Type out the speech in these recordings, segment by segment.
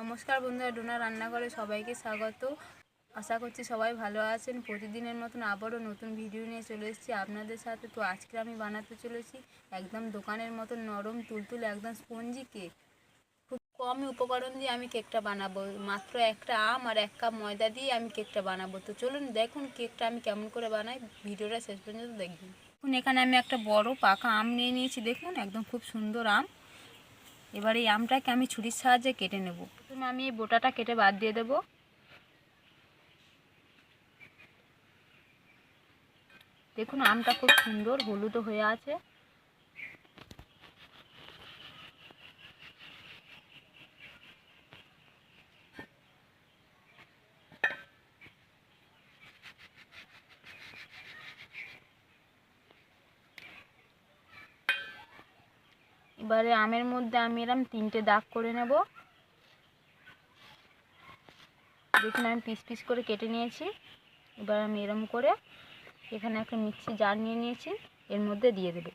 নমস্কার বন্ধুরা, ডোনা রান্নাঘরে সবাইকে স্বাগত। আশা করছি সবাই ভালো আছেন। প্রতিদিনের মতন আবারও নতুন ভিডিও নিয়ে চলে এসেছি আপনাদের সাথে। তো আজকে আমি বানাতে চলেছি একদম দোকানের মতন নরম, তুলতুলে, একদম স্পঞ্জি কেক খুব কম উপকরণ দিয়ে আমি কেকটা বানাবো। মাত্র একটা আম আর এক কাপ ময়দা দিয়ে আমি কেকটা বানাবো। তো চলুন দেখুন কেকটা আমি কেমন করে বানাই। ভিডিওটা শেষ পর্যন্ত দেখবেন। এখন এখানে আমি একটা বড় পাকা আম নিয়ে নিয়েছি। দেখুন, একদম খুব সুন্দর আম। এবার এই আমটাকে আমি ছুরির সাহায্যে কেটে নেব। প্রথমে আমি এই বোটাটা কেটে বাদ দিয়ে দেব। দেখুন, আমটা খুব সুন্দর হলুদও হয়ে আছে। এবারে আমের মধ্যে আমি এরম তিনটে দাগ করে নেব। দেখুন আমি পিস পিস করে কেটে নিয়েছি। এবার আমি এরম করে এখানে একটা মিক্সি জার নিয়ে নিয়েছি, এর মধ্যে দিয়ে দেবো।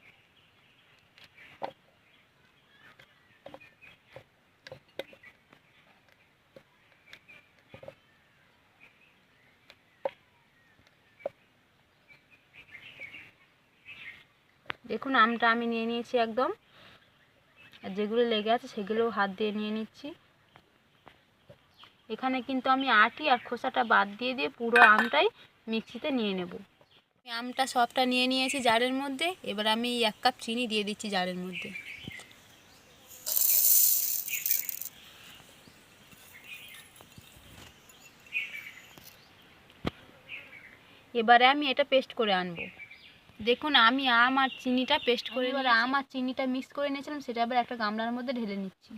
দেখুন আমটা আমি নিয়ে নিয়েছি একদম। আর যেগুলো লেগে আছে সেগুলোও হাত দিয়ে নিয়ে নিচ্ছি। এখানে কিন্তু আমি আটি আর খোসাটা বাদ দিয়ে দিয়ে পুরো আমটাই মিক্সিতে নিয়ে নেব। আমি আমটা সবটা নিয়ে নিয়েছি জারের মধ্যে। এবার আমি এক কাপ চিনি দিয়ে দিচ্ছি জারের মধ্যে। এবারে আমি এটা পেস্ট করে আনব। দেখুন আমি আম আর চিনিটা পেস্ট করে এবার আম আর চিনিটা মিক্স করে নিয়েছিলাম সেটা আবার একটা গামলার মধ্যে ঢেলে নিচ্ছি।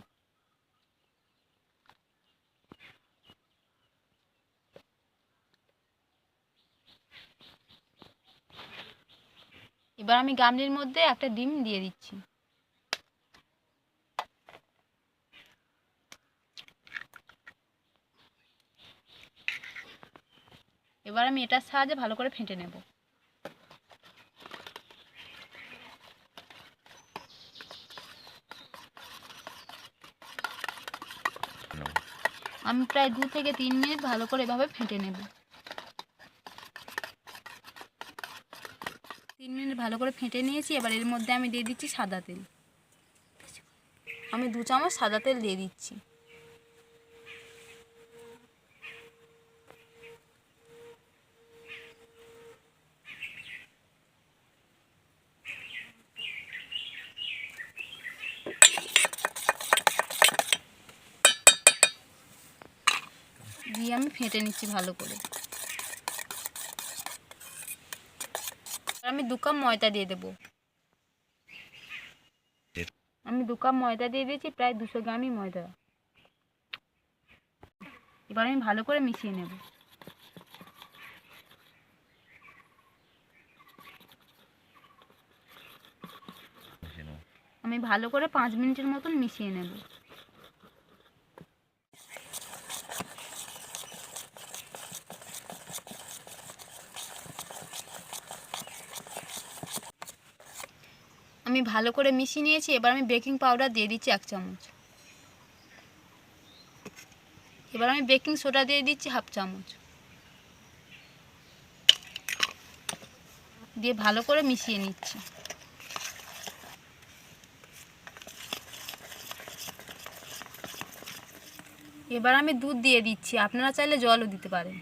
এবার আমি গামলির মধ্যে একটা ডিম দিয়ে দিচ্ছি। এবার আমি এটার সাহায্যে ভালো করে ফেটে নেব। আমি প্রায় দু থেকে তিন মিনিট ভালো করে এভাবে ফেটে নেব। তিন মিনিট ভালো করে ফেটে নিয়েছি, এবার এর মধ্যে আমি দিয়ে দিচ্ছি সাদা তেল। আমি দু চামচ সাদা তেল দিয়ে দিচ্ছি। দিয়ে আমি ফেটে নিচ্ছি ভালো করে। আমি দু কাপ ময়দা দিয়ে দেবো। আমি দু কাপ ময়দা দিয়ে দিয়েছি প্রায় দুশো গ্রামই ময়দা। এবার আমি ভালো করে মিশিয়ে নেব। আমি ভালো করে পাঁচ মিনিটের মতন মিশিয়ে নেব। আমি ভালো করে মিশিয়ে নিয়েছি, এবার আমি বেকিং পাউডার দিয়ে দিচ্ছি এক চামচ। এবার আমি বেকিং সোডা দিয়ে দিচ্ছি হাফ চামচ। দিয়ে ভালো করে মিশিয়ে নিচ্ছি। এবার আমি দুধ দিয়ে দিচ্ছি, আপনারা চাইলে জলও দিতে পারেন।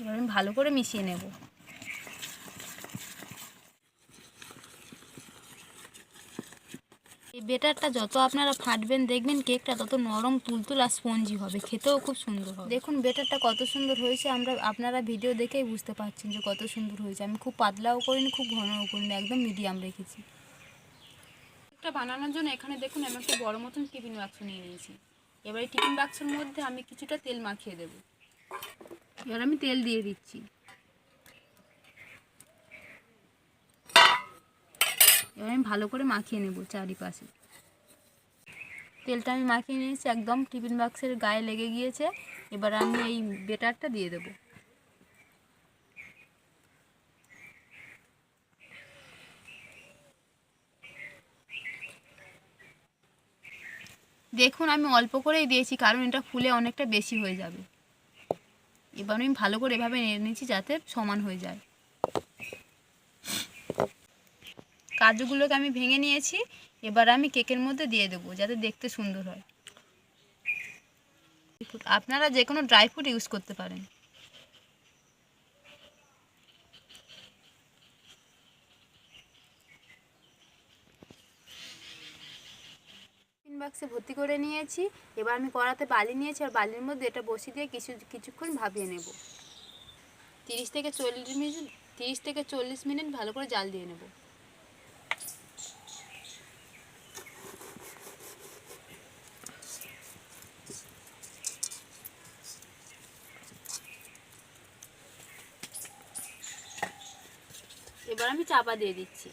এবার আমি ভালো করে মিশিয়ে নেব। এই বেটারটা যত আপনারা ফাটবেন, দেখবেন কেকটা তত নরম, তুলতুল আর স্পঞ্জি হবে। খেতেও খুব সুন্দর হবে। দেখুন, বেটারটা কত সুন্দর হয়েছে। আমরা, আপনারা ভিডিও দেখেই বুঝতে পারছেন যে কত সুন্দর হয়েছে। আমি খুব পাতলাও করিনি, খুব ঘনও করিনি, একদম মিডিয়াম রেখেছি। কেকটা বানানোর জন্য এখানে দেখুন, আমি একটা বড় মতন টিফিন বাক্স নিয়ে নিয়েছি। এবার এই টিফিন বাক্সের মধ্যে আমি কিছুটা তেল মাখিয়ে দেবো। এবার আমি তেল দিয়ে দিচ্ছি। এবার আমি ভালো করে মাখিয়ে নেব চারিপাশে। তেলটা আমি মাখিয়ে নিয়েছি, একদম টিফিন বাক্সের গায়ে লেগে গিয়েছে। এবার আমি এই বেটারটা দিয়ে দেবো। দেখুন, আমি অল্প করেই দিয়েছি, কারণ এটা ফুলে অনেকটা বেশি হয়ে যাবে। এবার আমি ভালো করে এভাবে নিয়ে নিচ্ছি যাতে সমান হয়ে যায়। কাজুগুলোকে আমি ভেঙে নিয়েছি, এবার আমি কেকের মধ্যে দিয়ে দেবো যাতে দেখতে সুন্দর হয়। আপনারা যে কোনো ড্রাই ফ্রুট ইউজ করতে পারেন। বাক্সে ভর্তি করে নিয়েছি, এবার আমি কড়াতে বালি নিয়েছি, আর বালির মধ্যে এটা বসিয়ে দিয়ে কিছু, কিছুক্ষণ ভাবিয়ে নেব। তিরিশ থেকে চল্লিশ মিনিট, তিরিশ থেকে চল্লিশ মিনিট ভালো করে জাল দিয়ে নেব। এবার আমি চাপা দিয়ে দিচ্ছি।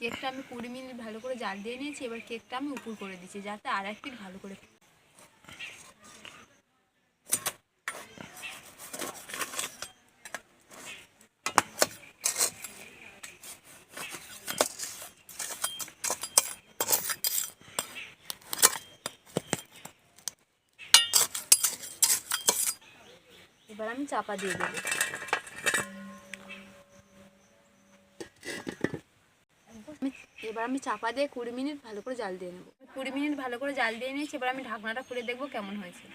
কেকটা আমি কুড়ি মিনিট ভালো করে জাল দিয়ে নিয়েছি, এবার কেকটা আমি উপর করে দিচ্ছি, যাতে আর এক ভালো করে এবার আমি চাপা দিয়ে দেবো। এবার আমি চাপা দিয়ে কুড়ি মিনিট ভালো করে জাল দিয়ে নেব। কুড়ি মিনিট ভালো করে জাল দিয়ে নিয়েছি, এবার আমি ঢাকনাটা খুলে দেখব কেমন হয়েছে।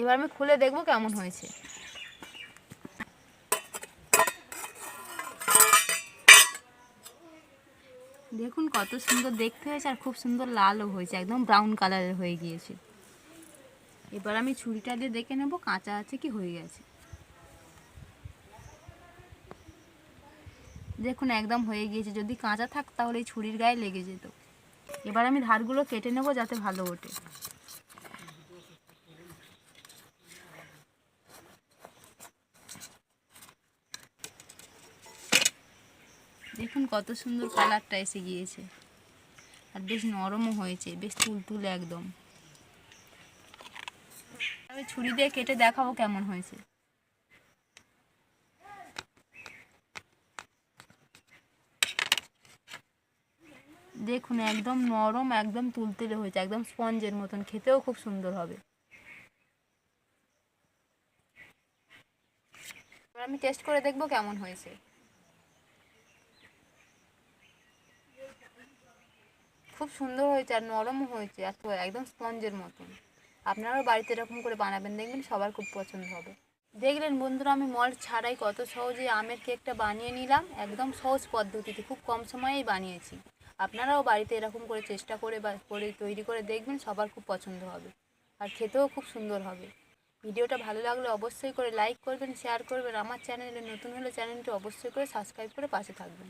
এবার আমি খুলে দেখব কেমন হয়েছে। দেখুন কত সুন্দর দেখতে হয়েছে আর খুব সুন্দর লালও হয়েছে, একদম ব্রাউন কালারের হয়ে গিয়েছে। এবার আমি ছুরিটা দিয়ে দেখে নেব কাঁচা আছে কি হয়ে গেছে। দেখুন একদম হয়ে গিয়েছে, যদি কাঁচা থাক তাহলে এই ছুরির গায়ে লেগে যেত। এবার আমি ধারগুলো কেটে নেব যাতে ভালো ওঠে। দেখুন কত সুন্দর কালারটা এসে গিয়েছে। আর বেশ নরমও হয়েছে, বেশ তুলতুলে একদম। আমি ছুরি দিয়ে কেটে দেখাবো কেমন হয়েছে। দেখুন, একদম নরম, একদম তুলতুলে হয়েছে, একদম স্পঞ্জের মতন, খেতেও খুব সুন্দর হবে। আমি টেস্ট করে দেখব কেমন হয়েছে। খুব সুন্দর হয়েছে আর নরমও হয়েছে আর একদম স্পঞ্জের মতন। আপনারাও বাড়িতে এরকম করে বানাবেন, দেখবেন সবার খুব পছন্দ হবে। দেখলেন বন্ধুরা, আমি মল্ট ছাড়াই কত সহজে আমের কেকটা বানিয়ে নিলাম, একদম সহজ পদ্ধতিতে, খুব কম সময়েই বানিয়েছি। আপনারাও বাড়িতে এরকম করে চেষ্টা করে বা, করে তৈরি করে দেখবেন সবার খুব পছন্দ হবে, আর খেতেও খুব সুন্দর হবে। ভিডিওটা ভালো লাগলে অবশ্যই করে লাইক করবেন, শেয়ার করবেন আমার চ্যানেলে নতুন হলে চ্যানেলটি অবশ্যই করে সাবস্ক্রাইব করে পাশে থাকবেন।